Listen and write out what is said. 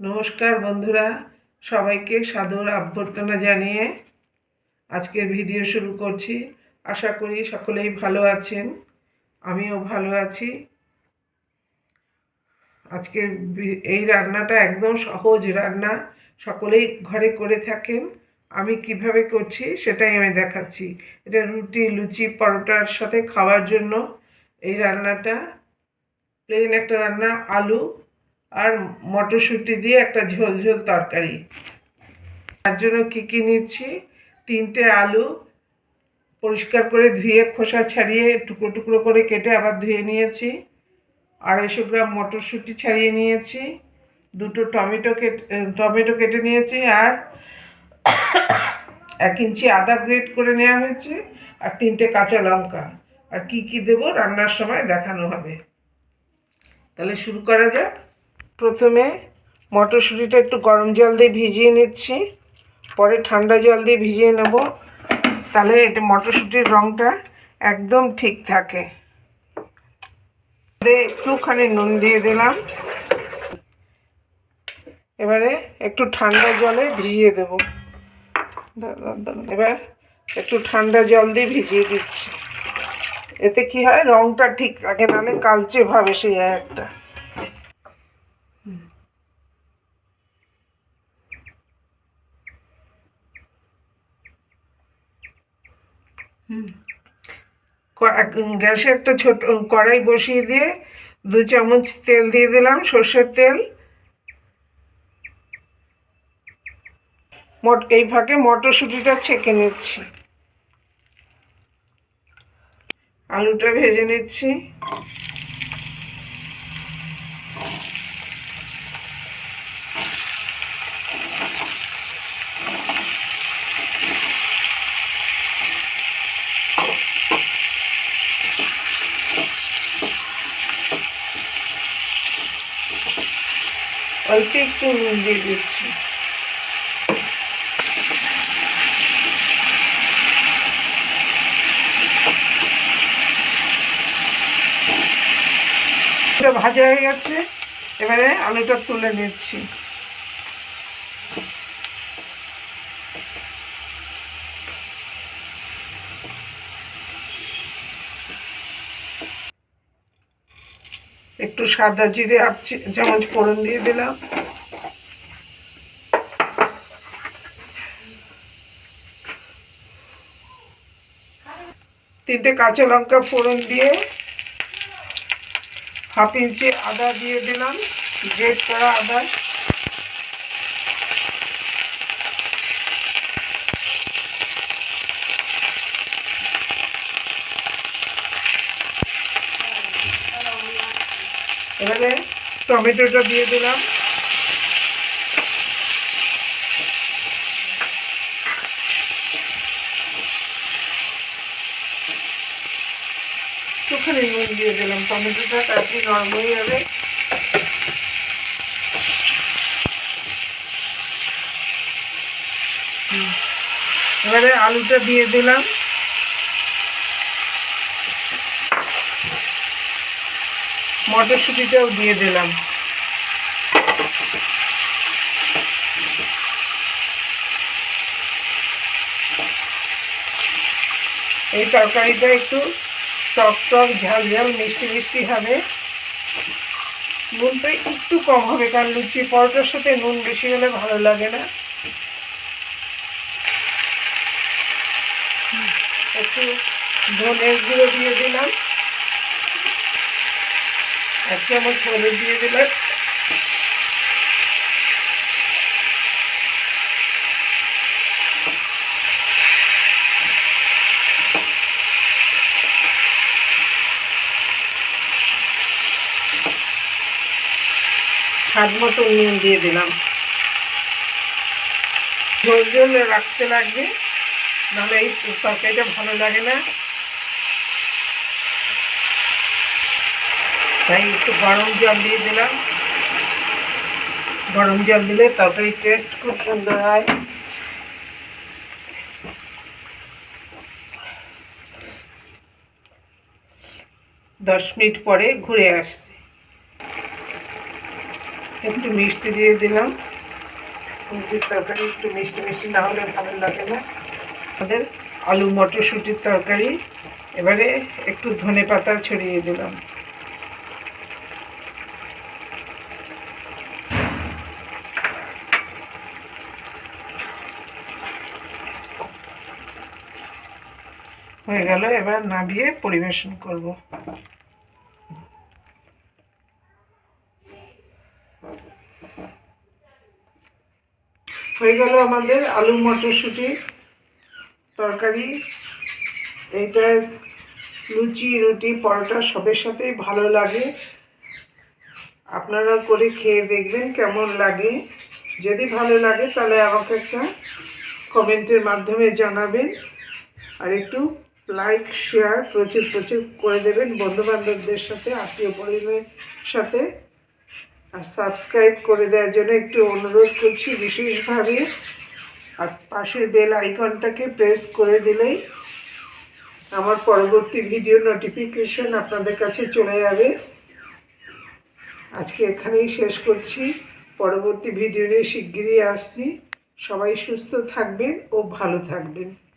নমস্কার বন্ধুরা, সবাইকে সাদর অভ্যর্থনা জানিয়ে আজকের ভিডিও শুরু করছি। আশা করি সকলেই ভালো আছেন, আমিও ভালো আছি। আজকের এই রান্নাটা একদম সহজ রান্না, সকলেই ঘরে করে থাকেন। আমি কীভাবে করছি সেটাই আমি দেখাচ্ছি। এটা রুটি, লুচি, পরোটার সাথে খাওয়ার জন্য এই রান্নাটা। প্লেন একটা রান্না, আলু আর মটরশুঁটি দিয়ে একটা ঝোল ঝোল তরকারি। তার জন্য কী কী নিচ্ছি? তিনটে আলু পরিষ্কার করে ধুয়ে খোসা ছাড়িয়ে টুকরো টুকরো করে কেটে আবার ধুয়ে নিয়েছি। আড়াইশো গ্রাম মটরশুঁটি ছাড়িয়ে নিয়েছি। দুটো টমেটো কেটে টমেটো কেটে নিয়েছি আর এক ইঞ্চি আদা গ্রেট করে নেওয়া হয়েছে আর তিনটে কাঁচা লঙ্কা। আর কি কি দেবো রান্নার সময় দেখানো হবে। তাহলে শুরু করা যাক। প্রথমে মটরশুঁটিটা একটু গরম জল দিয়ে ভিজিয়ে নিচ্ছি, পরে ঠান্ডা জল দিয়ে ভিজিয়ে নেব। তাহলে এটা মটরশুঁটির রঙটা একদম ঠিক থাকে। একটুখানি নুন দিয়ে দিলাম। এবারে একটু ঠান্ডা জলে ভিজিয়ে দেব। এবার একটু ঠান্ডা জল দিয়ে ভিজিয়ে দিচ্ছি। এতে কি হয়? রঙটা ঠিক থাকে, নাহলে কালচে ভাব এসে যায় একটা। গ্যাসে একটা ছোট কড়াই বসিয়ে দিয়ে দু চামচ তেল দিয়ে দিলাম, সর্ষের তেল। মট, এই ফাঁকে মটরশুঁটিটা ছেঁকে নিচ্ছি। আলুটা ভেজে নিচ্ছি। অল্প একটু নুন দিয়ে দিচ্ছি ভাজা হয়ে গেছে এবারে আলুটা তুলে নিচ্ছি। একটু সাদা জিরে আর চামচ ফোড়ন দিয়ে দিলাম। তিনটে কাঁচা লঙ্কা ফোড়ন দিয়ে হাফ ইঞ্চি আদা দিয়ে দিলাম, গ্রেট করা আদা। এবারে টমেটোটা দিয়ে দিলাম। একটুখানি নুন দিয়ে দিলাম। টমেটোটা তাড়াতাড়ি নরম হয়ে যাবে। এবারে আলুটা দিয়ে দিলাম। মটরশুঁটিটাও দিয়ে দিলাম। এই তরকারিটা একটু টক টক ঝাল ঝাল, মিষ্টি মিষ্টি হবে। নুনটা একটু কম হবে, কারণ লুচি পরোটার সাথে নুন বেশি হলে ভালো লাগে না। একটু ধনের গুঁড়ো দিয়ে দিলাম। এক চামচ হলুদ দিয়ে দিলাম স্বাদ মতো নুন দিয়ে দিলাম। ঝোল ঝোল রাখতে লাগবে, নাহলে এই তরকারিটা ভালো লাগে না। তাই একটু গরম জল দিয়ে দিলাম। গরম জল দিলে তরকারির টেস্ট খুব সুন্দর হয়। দশ মিনিট পরে ঘুরে আসছে। একটু মিষ্টি দিয়ে দিলাম। মুরগির তরকারি একটু মিষ্টি মিষ্টি না হলে ভালো লাগে না। আমাদের আলু মটরশুঁটির তরকারি। এবারে একটু ধনে পাতা ছড়িয়ে দিলাম। হয়ে গেল, এবার নামিয়ে পরিবেশন করব। হয়ে গেল আমাদের আলু মটরশুঁটি তরকারি। এইটা লুচি, রুটি, পরোটা সবের সাথেই ভালো লাগে। আপনারা করে খেয়ে দেখবেন কেমন লাগে। যদি ভালো লাগে তাহলে আমাকে একটা কমেন্টের মাধ্যমে জানাবেন। আর একটু লাইক শেয়ার প্রচুর প্রচুর করে দেবেন। বন্ধুবান্ধবদের সাথে, আত্মীয় পরিবারের সাথে। আর সাবস্ক্রাইব করে দেওয়ার জন্য একটু অনুরোধ করছি বিশেষভাবে। আর পাশের বেল আইকনটাকে প্রেস করে দিলেই আমার পরবর্তী ভিডিও নোটিফিকেশন আপনাদের কাছে চলে যাবে। আজকে এখানেই শেষ করছি। পরবর্তী ভিডিও নিয়ে শিগগিরই আসছি। সবাই সুস্থ থাকবেন ও ভালো থাকবেন।